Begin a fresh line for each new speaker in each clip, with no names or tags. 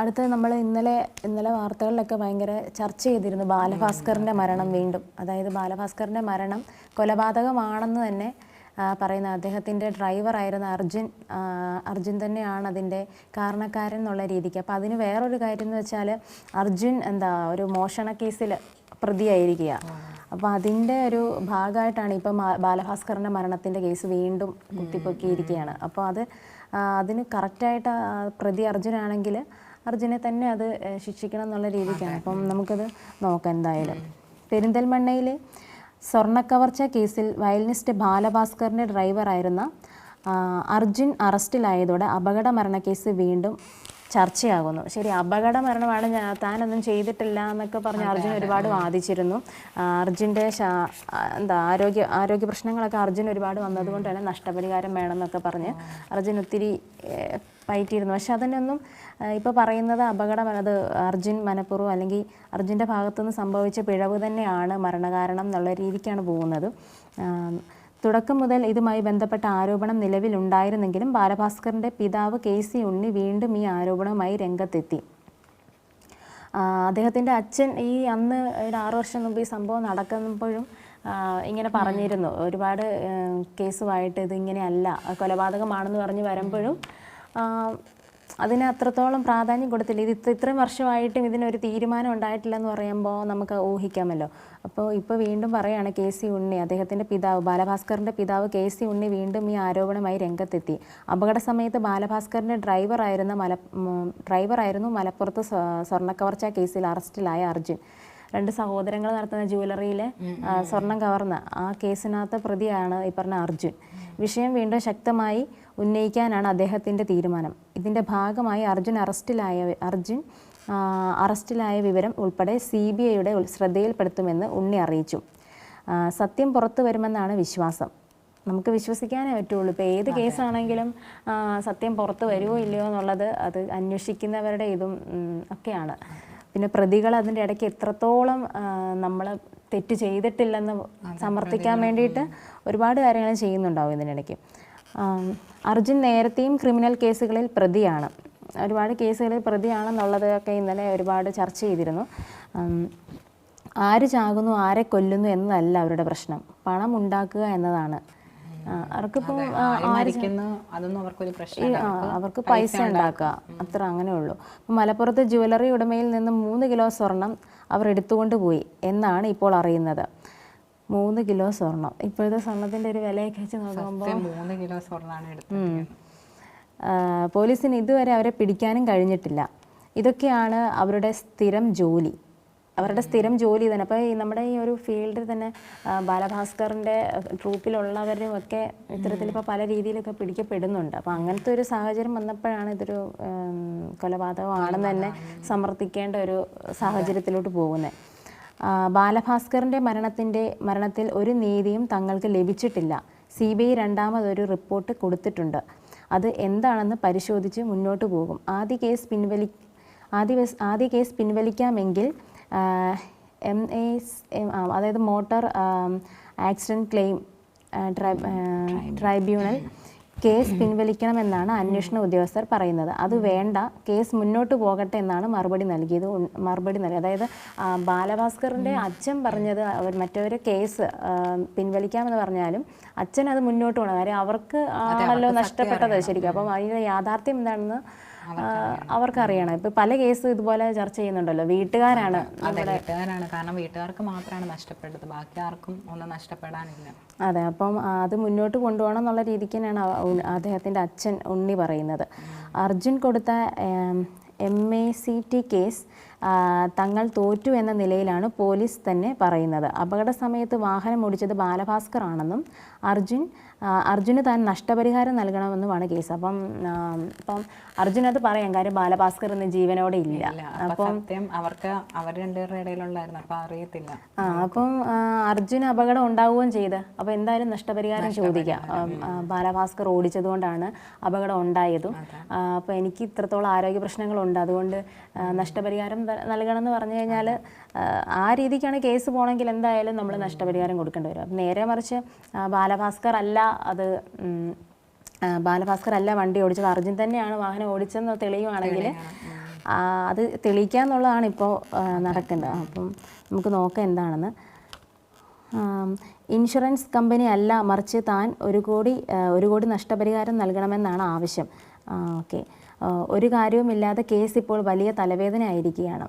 അടുത്ത് നമ്മൾ ഇന്നലെ ഇന്നലെ വാർത്തകളിലൊക്കെ ഭയങ്കര ചർച്ച ചെയ്തിരുന്നു ബാലഭാസ്കറിന്റെ മരണം വീണ്ടും. അതായത് ബാലഭാസ്കറിന്റെ മരണം കൊലപാതകമാണെന്ന് തന്നെ പറയുന്ന അദ്ദേഹത്തിന്റെ ഡ്രൈവറായിരുന്ന അർജുൻ അർജുൻ തന്നെയാണ് അതിന്റെ കാരണക്കാരൻ എന്നുള്ള രീതിക്ക്. അപ്പോൾ അതിന് വേറൊരു കാര്യം എന്ന് വെച്ചാൽ അർജുൻ എന്താ ഒരു മോഷണ കേസിൽ പ്രതിയായിരിക്കുക. അപ്പോൾ അതിന്റെ ഒരു ഭാഗമായിട്ടാണ് ഇപ്പം ബാലഭാസ്കറിന്റെ മരണത്തിന്റെ കേസ് വീണ്ടും കുത്തിപ്പൊക്കിയിരിക്കുകയാണ്. അപ്പോൾ അത് അതിന് കറക്റ്റായിട്ട് പ്രതി അർജുനാണെങ്കിൽ അർജുനെ തന്നെ അത് ശിക്ഷിക്കണം എന്നുള്ള രീതിക്കാണ്. അപ്പം നമുക്കത് നോക്കാം എന്തായാലും. പെരിന്തൽമണ്ണയിലെ സ്വർണക്കവർച്ച കേസിൽ വയലിനിസ്റ്റ് ബാലഭാസ്കറിന്റെ ഡ്രൈവറായിരുന്ന അർജുൻ അറസ്റ്റിലായതോടെ അപകട മരണക്കേസ് വീണ്ടും ചർച്ചയാകുന്നു. ശരി അപകട മരണമാണ് ഞാൻ താനൊന്നും ചെയ്തിട്ടില്ല എന്നൊക്കെ പറഞ്ഞ് അർജുൻ ഒരുപാട് വാദിച്ചിരുന്നു. അർജുന്റെ എന്താ ആരോഗ്യ ആരോഗ്യ പ്രശ്നങ്ങളൊക്കെ അർജുൻ ഒരുപാട് വന്നതുകൊണ്ട് തന്നെ നഷ്ടപരിഹാരം വേണമെന്നൊക്കെ പറഞ്ഞ് അർജുൻ ഒത്തിരി പയറ്റിയിരുന്നു. പക്ഷെ അതിനൊന്നും ഇപ്പോൾ പറയുന്നത് അപകടം അത് അർജുൻ മനഃപൂർവം അല്ലെങ്കിൽ അർജുന്റെ ഭാഗത്തുനിന്ന് സംഭവിച്ച പിഴവ് തന്നെയാണ് മരണകാരണം എന്നുള്ള രീതിക്കാണ് പോകുന്നത്. തുടക്കം മുതൽ ഇതുമായി ബന്ധപ്പെട്ട ആരോപണം നിലവിലുണ്ടായിരുന്നെങ്കിലും ബാലഭാസ്കറിന്റെ പിതാവ് കെ സി ഉണ്ണി വീണ്ടും ഈ ആരോപണവുമായി രംഗത്തെത്തി. അദ്ദേഹത്തിന്റെ അദ്ദേഹത്തിന്റെ അച്ഛൻ ഈ അന്ന് ഒരു ആറു വർഷം മുമ്പ് ഈ സംഭവം നടക്കുമ്പോഴും ഇങ്ങനെ പറഞ്ഞിരുന്നു. ഒരുപാട് കേസുമായിട്ട് കേസുമായിട്ട് ഇതിങ്ങനെയല്ല കൊലപാതകമാണെന്ന് പറഞ്ഞ് വരുമ്പോഴും അതിന് അത്രത്തോളം പ്രാധാന്യം കൊടുത്തില്ല. ഇത് ഇത്ര ഇത്രയും വർഷമായിട്ടും ഇതിനൊരു തീരുമാനം ഉണ്ടായിട്ടില്ല എന്ന് പറയുമ്പോൾ നമുക്ക് ഊഹിക്കാമല്ലോ. അപ്പോൾ ഇപ്പോൾ വീണ്ടും പറയുകയാണ് കെ സി ഉണ്ണി അദ്ദേഹത്തിന്റെ പിതാവ് ബാലഭാസ്കറിന്റെ പിതാവ് കെ സി ഉണ്ണി വീണ്ടും ഈ ആരോപണമായി രംഗത്തെത്തി. അപകട സമയത്ത് ബാലഭാസ്കറിന്റെ ഡ്രൈവറായിരുന്ന മല ഡ്രൈവറായിരുന്നു മലപ്പുറത്ത് സ്വ- സ്വർണക്കവർച്ച കേസിൽ അറസ്റ്റിലായ അർജുൻ. രണ്ട് സഹോദരങ്ങൾ നടത്തുന്ന ജ്വല്ലറിയിലെ ആ, സ്വർണം കവർന്ന ആ കേസിനകത്ത് പ്രതിയാണ് ഈ പറഞ്ഞ അർജുൻ. വിഷയം വീണ്ടും ശക്തമായി ഉന്നയിക്കാനാണ് അദ്ദേഹത്തിന്റെ തീരുമാനം. ഇതിന്റെ ഭാഗമായി അർജുൻ അറസ്റ്റിലായ അർജുൻ അറസ്റ്റിലായ വിവരം ഉൾപ്പെടെ സി ബി ഐയുടെ ശ്രദ്ധയിൽപ്പെടുത്തുമെന്ന് ഉണ്ണി അറിയിച്ചു. സത്യം പുറത്തു വരുമെന്നാണ് വിശ്വാസം. നമുക്ക് വിശ്വസിക്കാനേ പറ്റുള്ളൂ. ഇപ്പോൾ ഏത് കേസാണെങ്കിലും സത്യം പുറത്തു വരുമോ ഇല്ലയോ എന്നുള്ളത് അത് അന്വേഷിക്കുന്നവരുടെ ഇതും ഒക്കെയാണ്. പിന്നെ പ്രതികൾ അതിന്റെ ഇടയ്ക്ക് എത്രത്തോളം നമ്മൾ തെറ്റ് ചെയ്തിട്ടില്ലെന്ന് സമർത്ഥിക്കാൻ വേണ്ടിയിട്ട് ഒരുപാട് കാര്യങ്ങൾ ചെയ്യുന്നുണ്ടാവും ഇതിനിടയ്ക്ക്. അർജുൻ നേരത്തെയും ക്രിമിനൽ കേസുകളിൽ പ്രതിയാണ്. ഒരുപാട് കേസുകളിൽ പ്രതിയാണെന്നുള്ളതൊക്കെ ഇന്നലെ ഒരുപാട് ചർച്ച ചെയ്തിരുന്നു. ആര് ചാകുന്നു ആരെ കൊല്ലുന്നു എന്നതല്ല അവരുടെ പ്രശ്നം. പണം ഉണ്ടാക്കുക എന്നതാണ്. അവർക്കിപ്പോൾ അവർക്കിപ്പം അവർക്ക് പൈസ ഉണ്ടാക്കുക. അത്ര അങ്ങനെ ഉള്ളൂ മലപ്പുറത്ത് ജുവലറി ഉടമയിൽ നിന്ന് മൂന്ന് കിലോ സ്വർണം അവർ എടുത്തുകൊണ്ട് പോയി എന്നാണ് ഇപ്പോൾ അറിയുന്നത്. മൂന്ന് കിലോ സ്വർണം ഇപ്പോഴത്തെ സ്വർണത്തിന്റെ ഒരു വിലയൊക്കെ വെച്ച് നോക്കുമ്പോൾ
മൂന്ന് കിലോ സ്വർണമാണ് എടുത്തത്
പോലീസിന് ഇതുവരെ അവരെ പിടിക്കാനും കഴിഞ്ഞിട്ടില്ല. ഇതൊക്കെയാണ് അവരുടെ സ്ഥിരം ജോലി. അവരുടെ സ്ഥിരം ജോലി തന്നെ. അപ്പോൾ ഈ നമ്മുടെ ഈ ഒരു ഫീൽഡിൽ തന്നെ ബാലഭാസ്കറിന്റെ ട്രൂപ്പിലുള്ളവരും ഒക്കെ ഇത്തരത്തിൽ ഇപ്പോൾ പല രീതിയിലൊക്കെ പിടിക്കപ്പെടുന്നുണ്ട്. അപ്പോൾ അങ്ങനത്തെ ഒരു സാഹചര്യം വന്നപ്പോഴാണ് ഇതൊരു കൊലപാതകമാണെന്ന് തന്നെ സമർത്ഥിക്കേണ്ട ഒരു സാഹചര്യത്തിലോട്ട് പോകുന്നത്. ബാലഭാസ്കറിന്റെ മരണത്തിന്റെ മരണത്തിൽ ഒരു നീതിയും തങ്ങൾക്ക് ലഭിച്ചിട്ടില്ല. സി ബി ഐ രണ്ടാമതൊരു റിപ്പോർട്ട് കൊടുത്തിട്ടുണ്ട്. അത് എന്താണെന്ന് പരിശോധിച്ച് മുന്നോട്ട് പോകും. ആദ്യ കേസ് പിൻവലി ആദ്യ ആദ്യ കേസ് പിൻവലിക്കാമെങ്കിൽ എം എ അതായത് motor accident claim tribunal case പിൻവലിക്കണമെന്നാണ് അന്വേഷണ ഉദ്യോഗസ്ഥർ പറയുന്നത്. അത് വേണ്ട. കേസ് മുന്നോട്ട് പോകട്ടെ എന്നാണ് മറുപടി നൽകിയത്. മറുപടി നൽകി അതായത് ബാലഭാസ്കറിന്റെ അച്ഛൻ പറഞ്ഞത് അവർ മറ്റവർ കേസ് പിൻവലിക്കാമെന്ന് പറഞ്ഞാലും അച്ഛൻ അത് മുന്നോട്ട് പോകണം. കാര്യം അവർക്ക് ആണല്ലോ നഷ്ടപ്പെട്ടത് ശരിക്കും. അപ്പം അതിന്റെ യാഥാർത്ഥ്യം എന്താണെന്ന് അവർക്കറിയണം. ഇപ്പൊ പല കേസും ഇതുപോലെ ചർച്ച ചെയ്യുന്നുണ്ടല്ലോ. വീട്ടുകാരാണ്
അതെ വീട്ടുകാരാണ്. കാരണം വീട്ടുകാർക്ക് മാത്രമാണ് നഷ്ടപ്പെട്ടത്. ബാക്കി ആർക്കും ഒന്നും നഷ്ടപ്പെടാനില്ല.
അതെ അപ്പം അത് മുന്നോട്ട് കൊണ്ടുപോകണം എന്നുള്ള രീതിക്ക് തന്നെയാണ് അദ്ദേഹത്തിന്റെ അച്ഛൻ ഉണ്ണി പറയുന്നത്. അർജുൻ കൊടുത്ത M A C T case തങ്ങൾ തോറ്റു എന്ന നിലയിലാണ് പോലീസ് തന്നെ പറയുന്നത്. അപകട സമയത്ത് വാഹനം ഓടിച്ചത് ബാലഭാസ്കർ ആണെന്നും അർജുൻ അർജുന് താൻ നഷ്ടപരിഹാരം നൽകണമെന്നുമാണ് കേസ്. അപ്പം അപ്പം അർജുൻ അത് പറയാം കാര്യം ബാലഭാസ്കർ ഇന്ന് ജീവനോടെ ഇല്ല.
അപ്പം അവർക്ക് അവർ രണ്ടുപേരുടെ ഇടയിലുള്ളായിരുന്നു അപ്പം അറിയത്തില്ല.
ആ അപ്പം അർജുന് അപകടം ഉണ്ടാവുകയും ചെയ്ത്. അപ്പം എന്തായാലും നഷ്ടപരിഹാരം ചോദിക്കാം. ബാലഭാസ്കർ ഓടിച്ചത് കൊണ്ടാണ് അപകടം ഉണ്ടായതും. അപ്പം എനിക്ക് ഇത്രത്തോളം ആരോഗ്യ പ്രശ്നങ്ങളുണ്ട്. അതുകൊണ്ട് നഷ്ടപരിഹാരം ത- നൽകണം എന്ന് പറഞ്ഞു കഴിഞ്ഞാൽ ആ രീതിക്കാണ് കേസ് പോകണമെങ്കിൽ എന്തായാലും നമ്മൾ നഷ്ടപരിഹാരം കൊടുക്കേണ്ടി വരും. നേരെ മറിച്ച് ബാലഭാസ്കർ അല്ല അത് ബാലഭാസ്കർ അല്ല വണ്ടി ഓടിച്ചത്. അർജുൻ തന്നെയാണ് വാഹനം ഓടിച്ചതെന്ന് തെളിയുവാണെങ്കിൽ അത് തെളിയിക്കുക എന്നുള്ളതാണ് ഇപ്പോൾ നടക്കുന്നത്. അപ്പം നമുക്ക് നോക്കാം എന്താണെന്ന്. ഇൻഷുറൻസ് കമ്പനി അല്ല മറിച്ച് താൻ ഒരു കോടി ഒരു കോടി നഷ്ടപരിഹാരം നൽകണമെന്നാണ് ആവശ്യം. ഓക്കെ. ഒരു കാര്യവുമില്ലാതെ കേസ് ഇപ്പോൾ വലിയ തലവേദന ആയിരിക്കുകയാണ്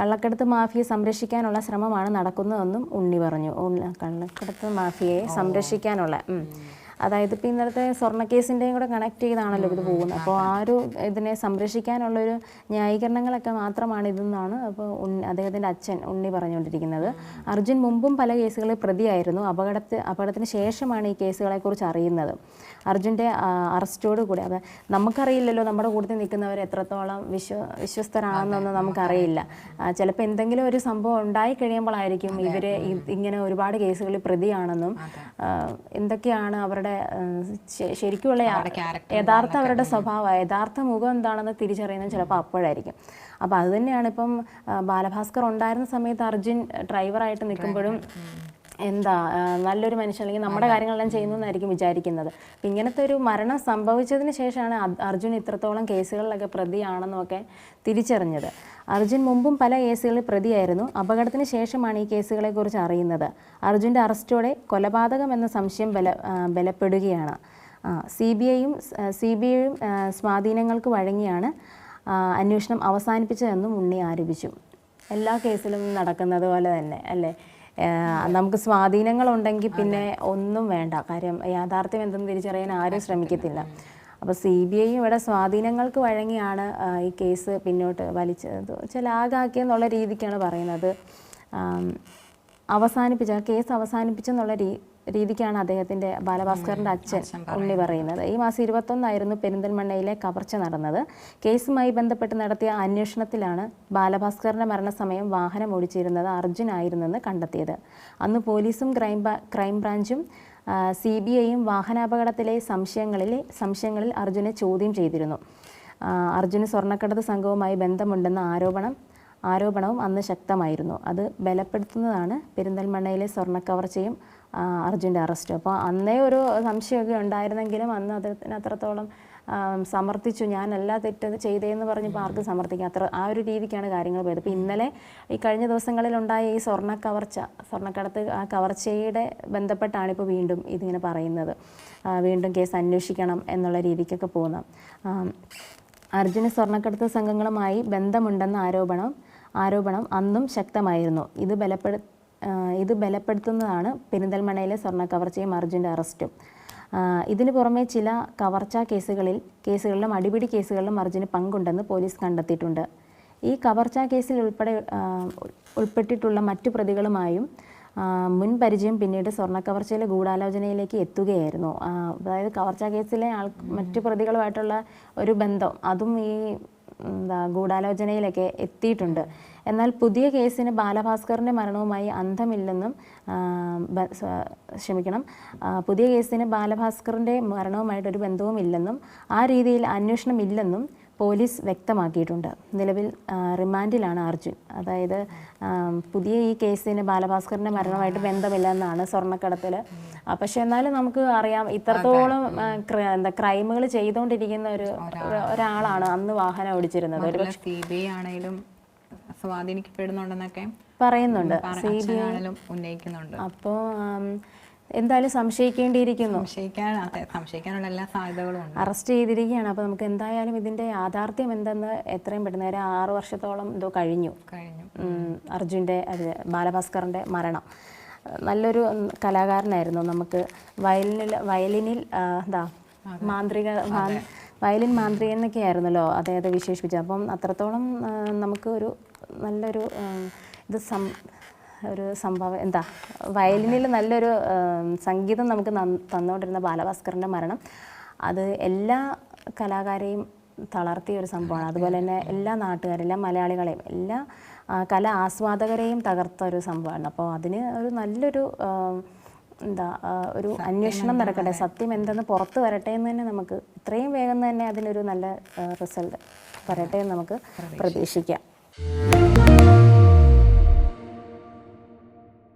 കള്ളക്കടത്ത് മാഫിയെ സംരക്ഷിക്കാനുള്ള ശ്രമമാണ് നടക്കുന്നതെന്നും ഉണ്ണി പറഞ്ഞു. കള്ളക്കടത്ത് മാഫിയയെ സംരക്ഷിക്കാനുള്ള. അതായത് ഇപ്പോൾ ഇന്നലത്തെ സ്വർണ കേസിന്റെയും കൂടെ കണക്ട് ചെയ്താണല്ലോ ഇത് പോകുന്നത്. അപ്പോൾ ആ ഒരു ഇതിനെ സംരക്ഷിക്കാനുള്ളൊരു ന്യായീകരണങ്ങളൊക്കെ മാത്രമാണ് ഇതെന്നാണ് അപ്പോൾ ഉണ്ണി അദ്ദേഹത്തിന്റെ അച്ഛൻ ഉണ്ണി പറഞ്ഞുകൊണ്ടിരിക്കുന്നത്. അർജുൻ മുമ്പും പല കേസുകളിൽ പ്രതിയായിരുന്നു. അപകടത്തിൽ അപകടത്തിന് ശേഷമാണ് ഈ കേസുകളെക്കുറിച്ച് അറിയുന്നത്. അർജുന്റെ അറസ്റ്റോട് കൂടി അത് നമുക്കറിയില്ലല്ലോ നമ്മുടെ കൂട്ടത്തിൽ നിൽക്കുന്നവർ എത്രത്തോളം വിശ്വ വിശ്വസ്തരാണെന്നൊന്നും നമുക്കറിയില്ല. ചിലപ്പോൾ എന്തെങ്കിലും ഒരു സംഭവം ഉണ്ടായി കഴിയുമ്പോഴായിരിക്കും ഇവർ ഇങ്ങനെ ഒരുപാട് കേസുകളിൽ പ്രതിയാണെന്നും എന്തൊക്കെയാണ് അവരുടെ ആ, ശരിക്കുമുള്ള യഥാർത്ഥ അവരുടെ സ്വഭാവം യഥാർത്ഥ മുഖം എന്താണെന്ന് തിരിച്ചറിയുന്നത് ചിലപ്പോൾ അപ്പോഴായിരിക്കും. അപ്പോൾ അത് തന്നെയാണ് ഇപ്പം ബാലഭാസ്കർ ഉണ്ടായിരുന്ന സമയത്ത് അർജുൻ ഡ്രൈവറായിട്ട് നിൽക്കുമ്പോഴും എന്താ നല്ലൊരു മനുഷ്യൻ അല്ലെങ്കിൽ നമ്മുടെ കാര്യങ്ങളെല്ലാം ചെയ്യുന്നതെന്നായിരിക്കും വിചാരിക്കുന്നത്. അപ്പം ഇങ്ങനത്തെ ഒരു മരണം സംഭവിച്ചതിന് ശേഷമാണ് അർജുൻ ഇത്രത്തോളം കേസുകളിലൊക്കെ പ്രതിയാണെന്നൊക്കെ തിരിച്ചറിഞ്ഞത്. അർജുൻ മുമ്പും പല കേസുകളിൽ പ്രതിയായിരുന്നു. അപകടത്തിന് ശേഷമാണ് ഈ കേസുകളെക്കുറിച്ച് അറിയുന്നത്. അർജുന്റെ അറസ്റ്റോടെ കൊലപാതകം എന്ന സംശയം ബല ബലപ്പെടുകയാണ്. സി ബി ഐയും സി ബി ഐയും സ്വാധീനങ്ങൾക്ക് വഴങ്ങിയാണ് അന്വേഷണം അവസാനിപ്പിച്ചതെന്നും ഉണ്ണി ആരോപിച്ചു. എല്ലാ കേസിലും നടക്കുന്നത് പോലെ തന്നെ അല്ലേ? നമുക്ക് സ്വാധീനങ്ങളുണ്ടെങ്കിൽ പിന്നെ ഒന്നും വേണ്ട. കാര്യം യാഥാർത്ഥ്യം എന്തെന്ന് തിരിച്ചറിയാൻ ആരും ശ്രമിക്കത്തില്ല. അപ്പോൾ സി ബി ഐ ഇവിടെ സ്വാധീനങ്ങൾക്ക് വഴങ്ങിയാണ് ഈ കേസ് പിന്നോട്ട് വലിച്ചത്. ചില ആകാക്കിയെന്നുള്ള രീതിക്കാണ് പറയുന്നത്. അവസാനിപ്പിച്ച കേസ് അവസാനിപ്പിച്ചെന്നുള്ള രീ രീതിക്കാണ് അദ്ദേഹത്തിന്റെ ബാലഭാസ്കറിന്റെ അച്ഛൻ ഉണ്ണി പറയുന്നത്. ഈ മാസം ഇരുപത്തൊന്നായിരുന്നു പെരിന്തൽമണ്ണയിലെ കവർച്ച നടന്നത്. കേസുമായി ബന്ധപ്പെട്ട് നടത്തിയ അന്വേഷണത്തിലാണ് ബാലഭാസ്കറിന്റെ മരണസമയം വാഹനം ഓടിച്ചിരുന്നത് അർജുൻ ആയിരുന്നെന്ന് കണ്ടെത്തിയത്. അന്ന് പോലീസും ക്രൈം ബ്രാ- ക്രൈംബ്രാഞ്ചും സി ബി ഐയും വാഹനാപകടത്തിലെ സംശയങ്ങളിലെ സംശയങ്ങളിൽ അർജുനെ ചോദ്യം ചെയ്തിരുന്നു. അർജുന് സ്വർണക്കടത്ത് സംഘവുമായി ബന്ധമുണ്ടെന്ന ആരോപണം ആരോപണവും അന്ന് ശക്തമായിരുന്നു. അത് ബലപ്പെടുത്തുന്നതാണ് പെരിന്തൽമണ്ണയിലെ സ്വർണക്കവർച്ചയും അർജുന്റെ അറസ്റ്റ്. അപ്പോൾ അന്നേ ഒരു സംശയമൊക്കെ ഉണ്ടായിരുന്നെങ്കിലും അന്ന് അദ്ദേഹത്തിന് അത്രത്തോളം സമർത്ഥിച്ചു. ഞാനല്ല തെറ്റത് ചെയ്തേന്ന് പറഞ്ഞപ്പോൾ ആർക്കും സമർത്ഥിക്കാം അത്ര ആ ഒരു രീതിക്കാണ് കാര്യങ്ങൾ പോയത്. അപ്പോൾ ഇന്നലെ ഈ കഴിഞ്ഞ ദിവസങ്ങളിലുണ്ടായ ഈ സ്വർണ കവർച്ച സ്വർണക്കടത്ത് ആ കവർച്ചയുടെ ബന്ധപ്പെട്ടാണ് ഇപ്പോൾ വീണ്ടും ഇതിങ്ങനെ പറയുന്നത്. വീണ്ടും കേസ് അന്വേഷിക്കണം എന്നുള്ള രീതിക്കൊക്കെ പോകുന്നത്. അർജുന സ്വർണക്കടത്ത് സംഘങ്ങളുമായി ബന്ധമുണ്ടെന്ന ആരോപണം ആരോപണം അന്നും ശക്തമായിരുന്നു. ഇത് ബലപ്പെടു ആ, ഇത് ബലപ്പെടുത്തുന്നതാണ് പെരിന്തൽമണയിലെ സ്വർണ കവർച്ചയും അർജുന്റെ അറസ്റ്റും. ഇതിനു പുറമെ ചില കവർച്ചാ കേസുകളിൽ കേസുകളിലും അടിപിടി കേസുകളിലും അർജുന് പങ്കുണ്ടെന്ന് പോലീസ് കണ്ടെത്തിയിട്ടുണ്ട്. ഈ കവർച്ചാ കേസിൽ ഉൾപ്പെടെ ഉൾപ്പെട്ടിട്ടുള്ള മറ്റു പ്രതികളുമായും മുൻ പരിചയം പിന്നീട് സ്വർണ കവർച്ചയിലെ ഗൂഢാലോചനയിലേക്ക് എത്തുകയായിരുന്നു. അതായത് കവർച്ചാ കേസിലെ ആൾ മറ്റു പ്രതികളുമായിട്ടുള്ള ഒരു ബന്ധം അതും ഈ എന്താ ഗൂഢാലോചനയിലൊക്കെ എത്തിയിട്ടുണ്ട്. എന്നാൽ പുതിയ കേസിന് ബാലഭാസ്കറിന്റെ മരണവുമായി അന്തമില്ലെന്നും ആ, ക്ഷമിക്കണം. പുതിയ കേസിന് ബാലഭാസ്കറിന്റെ മരണവുമായിട്ട് ഒരു ബന്ധവുമില്ലെന്നും ആ രീതിയിൽ അന്വേഷണം ഇല്ലെന്നും പോലീസ് വ്യക്തമാക്കിയിട്ടുണ്ട്. നിലവിൽ റിമാൻഡിലാണ് അർജുൻ. അതായത് പുതിയ ഈ കേസിന് ബാലഭാസ്കറിന്റെ മരണമായിട്ട് ബന്ധമില്ലെന്നാണ് സ്വർണക്കടത്തിൽ പക്ഷെ എന്നാലും നമുക്ക് അറിയാം ഇത്രത്തോളം എന്താ ക്രൈമുകൾ ചെയ്തുകൊണ്ടിരിക്കുന്ന ഒരു ഒരു- ഒരാളാണ് അന്ന് വാഹനം ഓടിച്ചിരുന്നത്. ഒരു
സി ബി ആണെങ്കിലും സ്വാധീനിക്കപ്പെടുന്നുണ്ടെന്നൊക്കെ
പറയുന്നുണ്ട്.
ഉന്നയിക്കുന്നുണ്ട്.
അപ്പോൾ എന്തായാലും സംശയിക്കേണ്ടിയിരിക്കുന്നു.
സംശയിക്കാൻ സംശയിക്കാനുള്ള എല്ലാ സാധ്യതകളും ഉണ്ട്.
അറസ്റ്റ് ചെയ്തിരിക്കുകയാണ്. അപ്പോൾ നമുക്ക് എന്തായാലും ഇതിന്റെ യാഥാർത്ഥ്യം എന്തെന്ന് എത്രയും പെട്ടെന്ന് ഒരു ആറ് വർഷത്തോളം എന്തോ കഴിഞ്ഞു.
കഴിഞ്ഞു.
അർജുന്റെ അത് ബാലഭാസ്കറിന്റെ മരണം. നല്ലൊരു കലാകാരനായിരുന്നു. നമുക്ക് വയലിനിൽ വയലിനിൽ എന്താ മാന്ത്രിക വയലിൻ മാന്ത്രി എന്നൊക്കെ ആയിരുന്നല്ലോ അദ്ദേഹത്തെ വിശേഷിപ്പിച്ചത്. അപ്പം അത്രത്തോളം നമുക്ക് ഒരു നല്ലൊരു ഇത് സം ഒരു സംഭവം എന്താ വയലിനിൽ നല്ലൊരു സംഗീതം നമുക്ക് തന്നുകൊണ്ടിരുന്ന ബാലഭാസ്കറിന്റെ മരണം. അത് എല്ലാ കലാകാരെയും തളർത്തിയ ഒരു സംഭവമാണ്. അതുപോലെ തന്നെ എല്ലാ നാട്ടുകാരും എല്ലാ മലയാളികളെയും എല്ലാ കല ആസ്വാദകരെയും തകർത്ത ഒരു സംഭവമാണ് അപ്പോൾ അതിന് ഒരു നല്ലൊരു എന്താ ഒരു അന്വേഷണം നടക്കട്ടെ. സത്യം എന്തെന്ന് പുറത്ത് വരട്ടെ എന്ന് തന്നെ നമുക്ക് ഇത്രയും വേഗം തന്നെ അതിനൊരു നല്ല റിസൾട്ട് വരട്ടെ എന്ന് നമുക്ക് പ്രതീക്ഷിക്കാം.